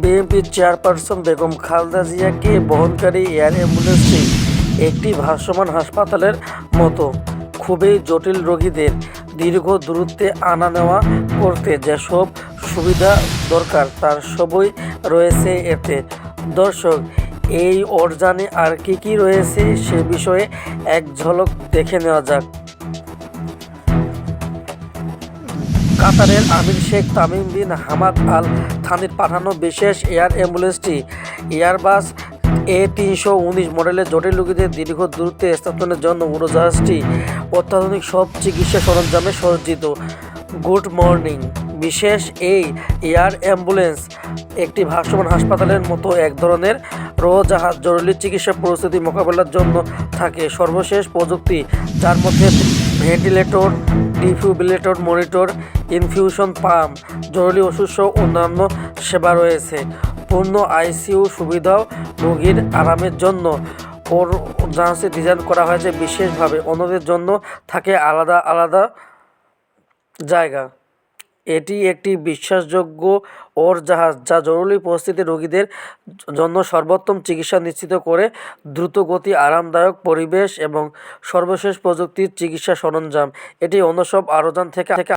BNP chairperson Begum Khaleda জিয়াকে বহনকারী air অ্যাম্বুলেন্সটি একটি ভাসমান হাসপাতালের মতো। খুবই জটিল রোগীদের দীর্ঘ দূরত্বে আনা নেওয়া করতে যেসব সুবিধা দরকার, তার সবই রয়েছে এতে। দর্শক, এই অর্জানে আর কি কি রয়েছে সে বিষয়ে এক ঝলক দেখে নেওয়া যাক। কাতারের আমির Sheikh Tamim bin Hamad Al থানির পাঠানো বিশেষ এয়ার অ্যাম্বুলেন্সটি এয়ারবাস এ তিনশো উনিশ মডেলের জটিল রোগীদের দীর্ঘ দূরত্বে স্থাপনের জন্য উড়োজাহাজটি অত্যাধুনিক সব চিকিৎসা সরঞ্জামে সজ্জিত। Good morning. বিশেষ এই এয়ার অ্যাম্বুলেন্স একটি ভাসমান হাসপাতালের মতো এক ধরনের রোজাহাজ জরুরি চিকিৎসা পরিস্থিতি মোকাবেলার জন্য থাকে। সর্বশেষ প্রযুক্তি, যার মধ্যে ventilator defibrillator monitor infusion pump, জরুরি ওষুধসহ অন্যান্য সেবা রয়েছে। পূর্ণ আইসিইউ সুবিধাও রোগীর আরামের জন্য। ওর জাহাজে ডিজাইন করা হয়েছে বিশেষভাবে। অন্যদের জন্য থাকে আলাদা আলাদা জায়গা। এটি একটি বিশ্বাসযোগ্য ওর জাহাজ যা জরুরি পরিস্থিতি রোগীদের জন্য সর্বোত্তম চিকিৎসা নিশ্চিত করে দ্রুতগতি, আরামদায়ক পরিবেশ এবং সর্বশেষ প্রযুক্তির চিকিৎসা সরঞ্জাম। এটি অন্য সব আরোজন থেকে থেকে